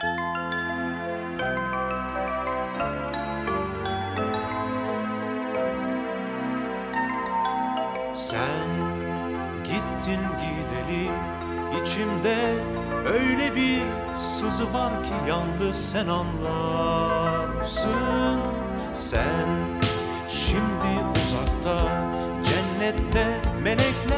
Sen gittin gideli içimde öyle bir sızı var ki yalnız sen anlarsın. Sen şimdi uzakta cennette meleklerle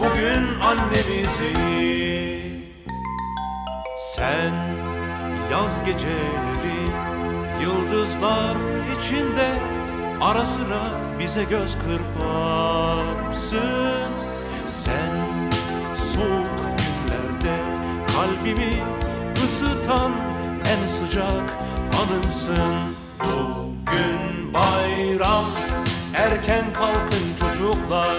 bugün annemizi Sen yaz geceleri yıldızlar içinde Ara sıra bize göz kırparsın. Sen soğuk günlerde kalbimi ısıtan en sıcak anımsın. Bugün bayram erken kalkın çocuklar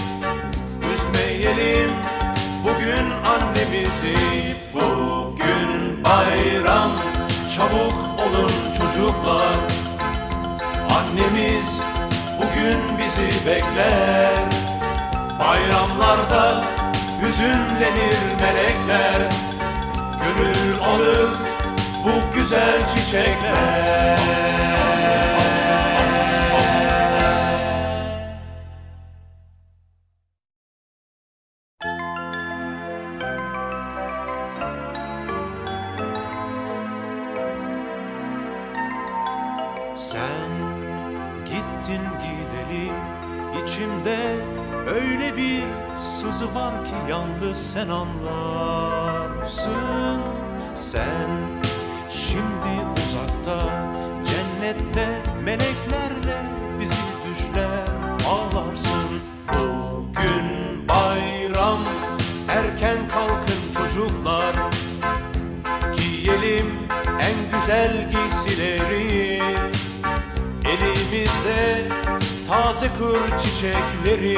Üzmeyelim bugün annemizi Bugün bayram. Çabuk olun çocuklar. Annemiz bugün bizi bekler. Bayramlarda hüzünlenir melekler. Gönül alır bu güzel çiçekler var yalnız sen anlarsın. Sen şimdi uzakta cennette meleklerle bizi düşler ağlarsın. Bugün bayram erken kalkın çocuklar. Giyelim en güzel giysileri. Elimizde taze kır çiçekleri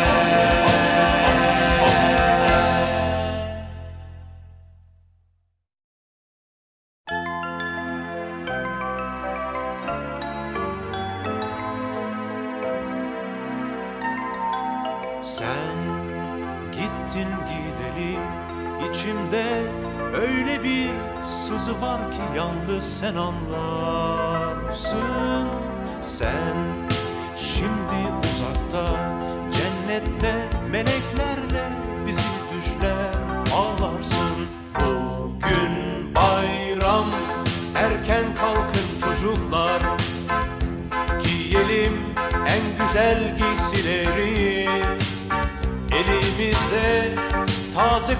içimde öyle bir sızı var ki yalnız sen anlarsın. Sen şimdi uzakta cennette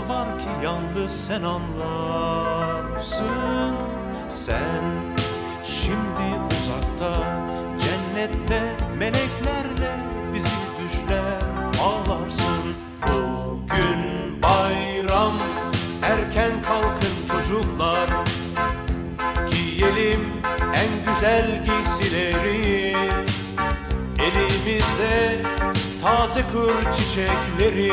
sızı var ki yalnız sen anlarsın. Sen şimdi uzakta cennette meleklerle bizi düşler ağlarsın. Bugün bayram erken kalkın çocuklar. Giyelim en güzel giysileri. Elimizde taze kır çiçekleri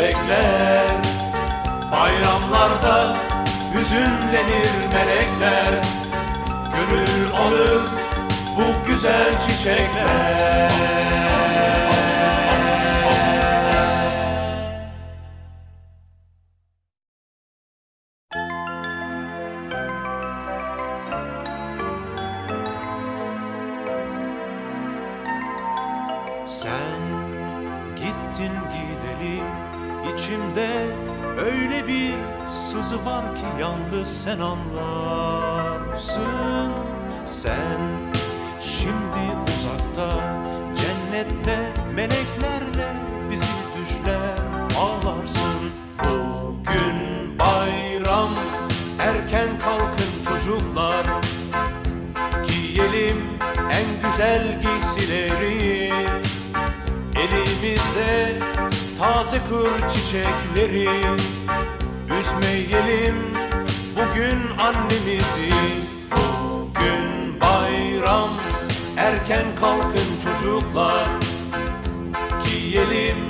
bekler. Bayramlarda hüzünlenir melekler. Gönül alır bu güzel çiçekler sen anlarsın Sen şimdi uzakta cennette meleklerle bizi düşler ağlarsın. Bugün bayram erken kalkın çocuklar. Giyelim en güzel giysileri. Elimizde taze kır çiçekleri. Üzmeyelim bugün annemizi Bugün bayram. Erken kalkın çocuklar Giyelim